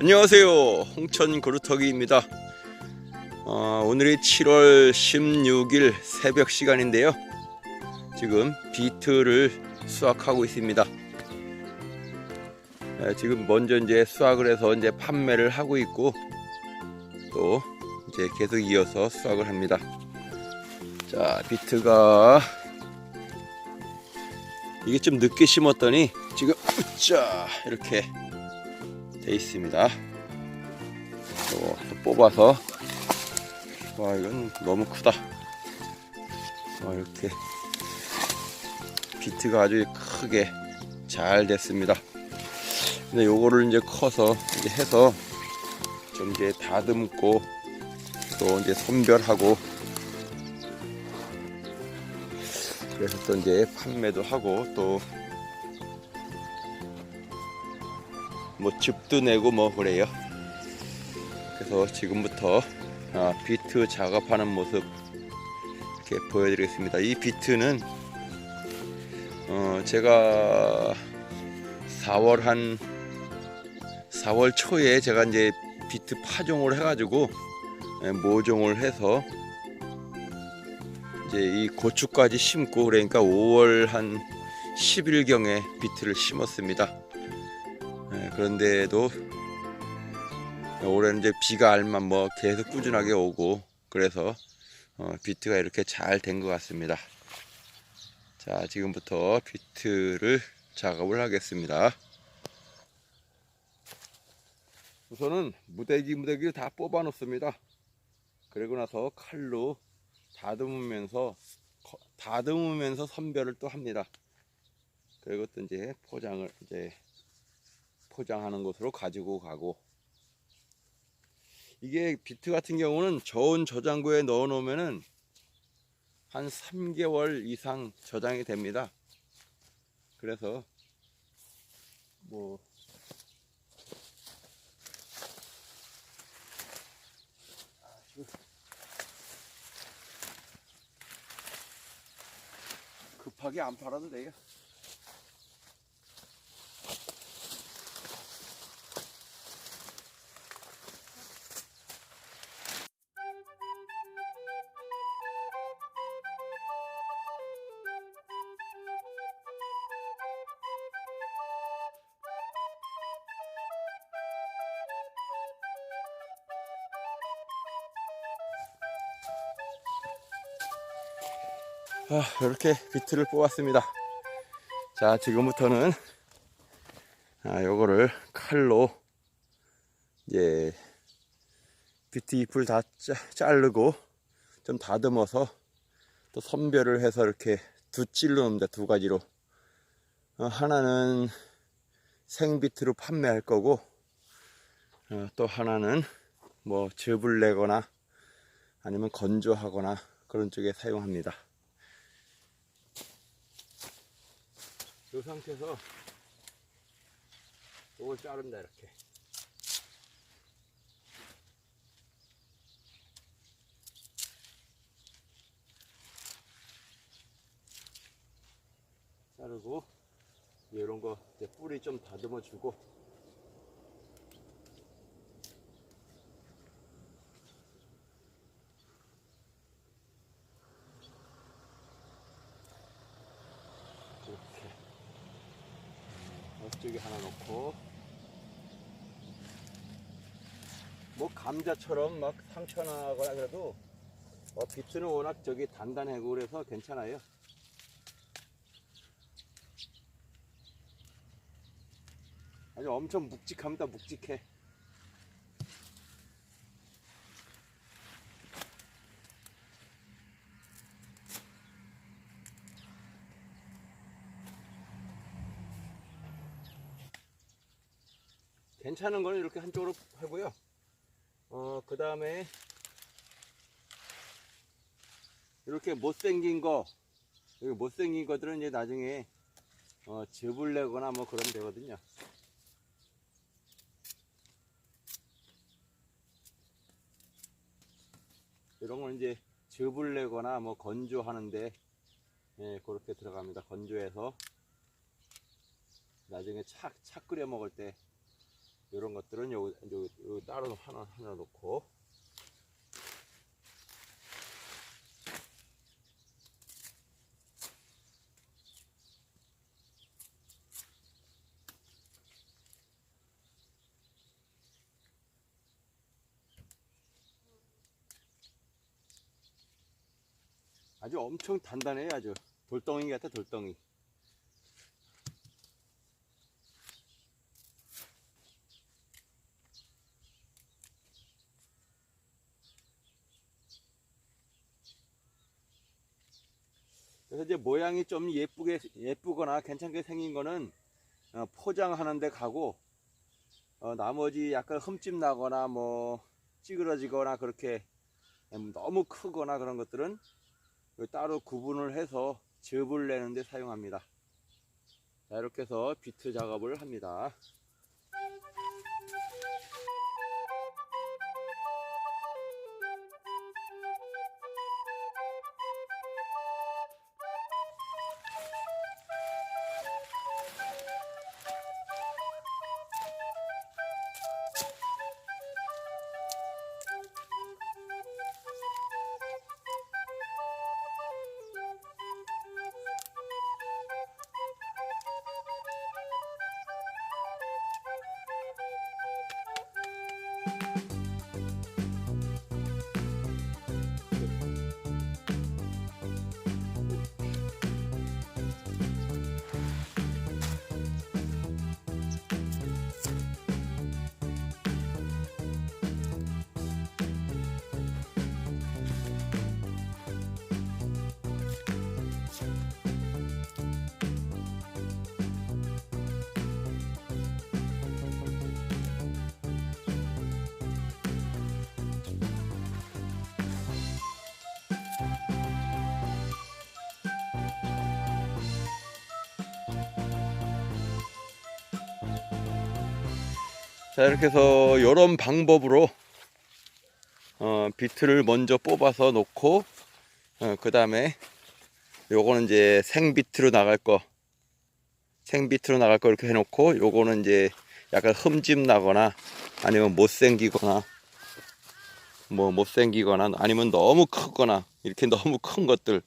안녕하세요. 홍천 그루터기입니다. 어, 오늘이 7월 16일 새벽 시간인데요. 지금 비트를 수확하고 있습니다. 예, 지금 먼저 이제 수확을 해서 이제 판매를 하고 있고 또 이제 계속 이어서 수확을 합니다. 자, 비트가 이게 좀 늦게 심었더니 지금 자 이렇게 돼 있습니다. 또, 또 뽑아서 와 이건 너무 크다. 와 이렇게 비트가 아주 크게 잘 됐습니다. 근데 요거를 이제 커서 이제 해서 좀 이제 다듬고 또 이제 선별하고 그래서 또 이제 판매도 하고 또 뭐 즙도 내고 뭐 그래요. 그래서 지금부터 아, 비트 작업하는 모습 이렇게 보여드리겠습니다. 이 비트는 어, 제가 4월 한 4월 초에 제가 이제 비트 파종을 해가지고 예, 모종을 해서 이제 이 고추까지 심고 그러니까 5월 한 10일경에 비트를 심었습니다. 예, 그런데도 올해는 이제 비가 알만 뭐 계속 꾸준하게 오고 그래서 어, 비트가 이렇게 잘 된 것 같습니다. 자, 지금부터 비트를 작업을 하겠습니다. 우선은 무대기 무대기를 다 뽑아 놓습니다. 그리고 나서 칼로 다듬으면서 커- 다듬으면서 선별을 또 합니다. 그리고 또 이제 포장을 이제 포장하는 곳으로 가지고 가고 이게 비트 같은 경우는 저온 저장고에 넣어 놓으면은 한 3개월 이상 저장이 됩니다. 그래서 뭐 급하게 안 팔아도 돼요. 아, 이렇게 비트를 뽑았습니다. 자, 지금부터는 아, 요거를 칼로 이제 비트 잎을 다 짜, 자르고 좀 다듬어서 또 선별을 해서 이렇게 두 찔로 옵니다. 두 가지로. 어, 하나는 생비트로 판매할 거고 어, 또 하나는 뭐 즙을 내거나 아니면 건조하거나 그런 쪽에 사용합니다. 이 상태에서 이걸 자른다 이렇게. 자르고 이런 거 뿌리 좀 다듬어 주고 이렇게 이쪽에 하나 놓고 뭐 감자처럼 막 상처나거나 그래도 어, 비트는 워낙 저기 단단하고 그래서 괜찮아요. 아주 엄청 묵직합니다. 묵직해. 괜찮은 거는 이렇게 한쪽으로 하고요. 어, 그 다음에 이렇게 못생긴 거, 여기 못생긴 것들은 이제 나중에 어, 즙을 내거나 뭐 그러면 되거든요. 이런 건 이제 즙을 내거나 뭐 건조하는데 예, 그렇게 들어갑니다. 건조해서 나중에 차, 차 끓여 먹을 때 이런 것들은 요, 요, 요 따로 하나 하나 놓고. 아주 엄청 단단해요 아주. 돌덩이 같아 돌덩이 그래서 이제 모양이 좀 예쁘게 예쁘거나 괜찮게 생긴 거는 어, 포장하는데 가고 어, 나머지 약간 흠집 나거나 뭐 찌그러지거나 그렇게 음, 너무 크거나 그런 것들은 따로 구분을 해서 즙을 내는데 사용합니다. 자, 이렇게 해서 비트 작업을 합니다. 자 이렇게 해서 이런 방법으로 어, 비트를 먼저 뽑아서 놓고 어, 그 다음에 요거는 이제 생비트로 나갈 거 생비트로 나갈 거 이렇게 해놓고 요거는 이제 약간 흠집 나거나 아니면 못생기거나 뭐 못생기거나 아니면 너무 크거나 이렇게 너무 큰 것들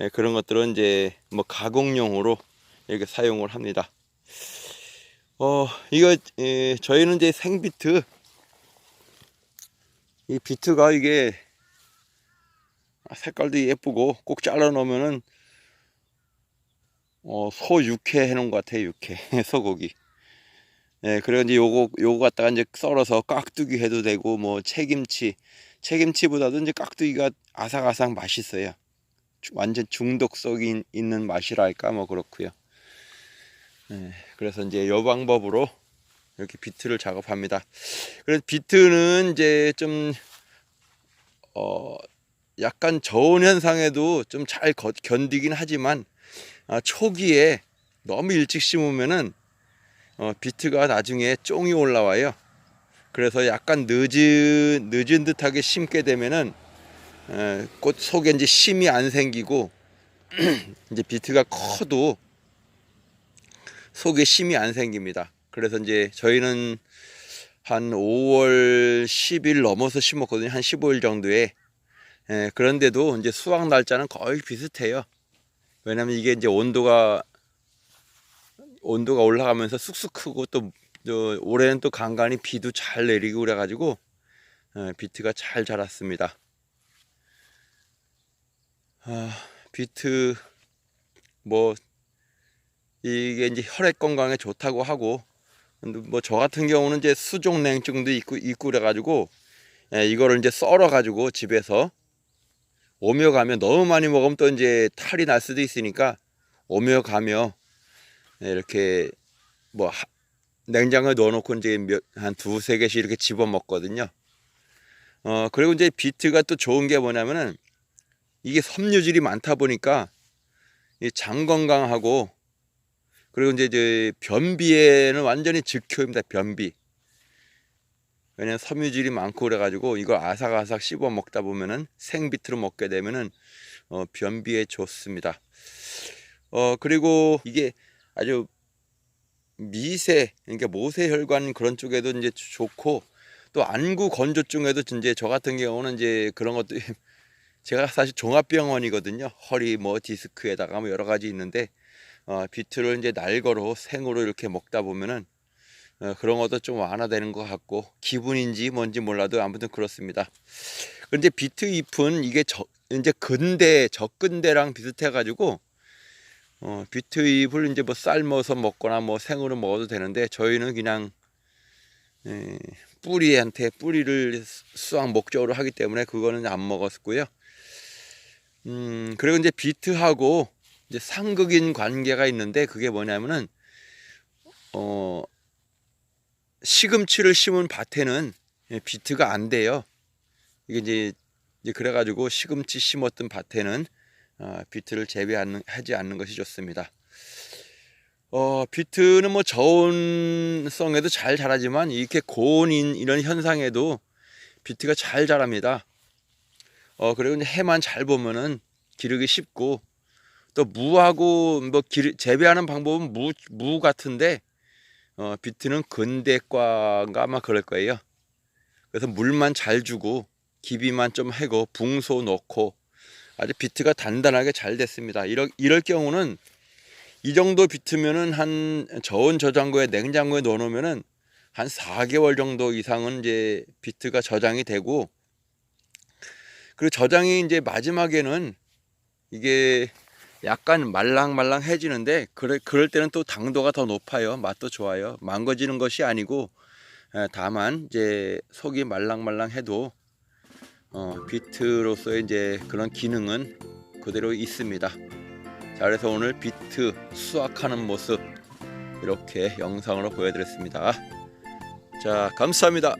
예, 그런 것들은 이제 뭐 가공용으로 이렇게 사용을 합니다. 어, 이거, 예, 저희는 이제 생비트, 이 비트가 이게 색깔도 예쁘고 꼭 잘라 놓으면은, 어, 소 육회 해놓은 것 같아요, 육회. 소고기. 예, 그래서 이제 요거, 요거 갖다가 이제 썰어서 깍두기 해도 되고, 뭐, 채김치. 채김치보다도 이제 깍두기가 아삭아삭 맛있어요. 완전 중독성이 있는 맛이랄까, 뭐, 그렇고요 네, 그래서 이제 요 방법으로 이렇게 비트를 작업합니다. 그래서 비트는 이제 좀, 어, 약간 저온 현상에도 좀 잘 견디긴 하지만, 아, 초기에 너무 일찍 심으면은, 어, 비트가 나중에 쫑이 올라와요. 그래서 약간 늦은, 늦은 듯하게 심게 되면은, 에, 꽃 속에 이제 심이 안 생기고, 이제 비트가 커도 속에 심이 안 생깁니다. 그래서 이제 저희는 한 5월 10일 넘어서 심었거든요. 한 15일 정도에. 예, 그런데도 이제 수확 날짜는 거의 비슷해요. 왜냐면 이게 이제 온도가 온도가 올라가면서 쑥쑥 크고 또, 또 올해는 또 간간히 비도 잘 내리고 그래가지고 예, 비트가 잘 자랐습니다. 아, 비트 뭐 이게 이제 혈액 건강에 좋다고 하고 뭐 저 같은 경우는 이제 수족 냉증도 있고 있고 그래가지고 예, 이거를 이제 썰어 가지고 집에서 오며 가며 너무 많이 먹으면 또 이제 탈이 날 수도 있으니까 오며 가며 예, 이렇게 뭐 하, 냉장고에 넣어놓고 이제 한 두세 개씩 이렇게 집어 먹거든요. 어 그리고 이제 비트가 또 좋은 게 뭐냐면은 이게 섬유질이 많다 보니까 장 건강하고 그리고 이제, 이제 변비에는 완전히 즉효입니다. 변비. 왜냐면 섬유질이 많고 그래가지고 이거 아삭아삭 씹어 먹다 보면은 생비트로 먹게 되면은 어, 변비에 좋습니다. 어 그리고 이게 아주 미세 그러니까 모세혈관 그런 쪽에도 이제 좋고 또 안구 건조증에도 이제 저 같은 경우는 이제 그런 것도 제가 사실 종합병원이거든요. 허리 뭐 디스크에다가 뭐 여러 가지 있는데 어, 비트를 이제 날거로 생으로 이렇게 먹다 보면은 어, 그런 것도 좀 완화되는 것 같고 기분인지 뭔지 몰라도 아무튼 그렇습니다. 그런데 비트 잎은 이게 저, 이제 근대 적근대랑 비슷해 가지고 어, 비트 잎을 이제 뭐 삶아서 먹거나 뭐 생으로 먹어도 되는데 저희는 그냥 에, 뿌리한테 뿌리를 수확 목적으로 하기 때문에 그거는 안 먹었고요. 음, 그리고 이제 비트하고 이제 상극인 관계가 있는데 그게 뭐냐면은 어 시금치를 심은 밭에는 예, 비트가 안 돼요. 이게 이제 이제 그래가지고 시금치 심었던 밭에는 어, 비트를 재배하지 않는 것이 좋습니다. 어, 비트는 뭐 저온성에도 잘 자라지만 이렇게 고온인 이런 현상에도 비트가 잘 자랍니다. 어, 그리고 이제 해만 잘 보면은 기르기 쉽고 또 무하고 뭐 기르, 재배하는 방법은 무, 무 같은데 어, 비트는 근대과가 아마 그럴 거예요. 그래서 물만 잘 주고 기비만 좀 해고 붕소 넣고 아주 비트가 단단하게 잘 됐습니다. 이럴, 이럴 경우는 이 정도 비트면은 한 저온 저장고에 냉장고에 넣어놓으면은 한 4개월 정도 이상은 이제 비트가 저장이 되고 그리고 저장이 이제 마지막에는 이게 약간 말랑말랑해지는데 그래, 그럴 때는 또 당도가 더 높아요. 맛도 좋아요. 망가지는 것이 아니고 에, 다만 이제 속이 말랑말랑해도 어, 비트로서의 이제 그런 기능은 그대로 있습니다. 자, 그래서 오늘 비트 수확하는 모습 이렇게 영상으로 보여드렸습니다. 자, 감사합니다.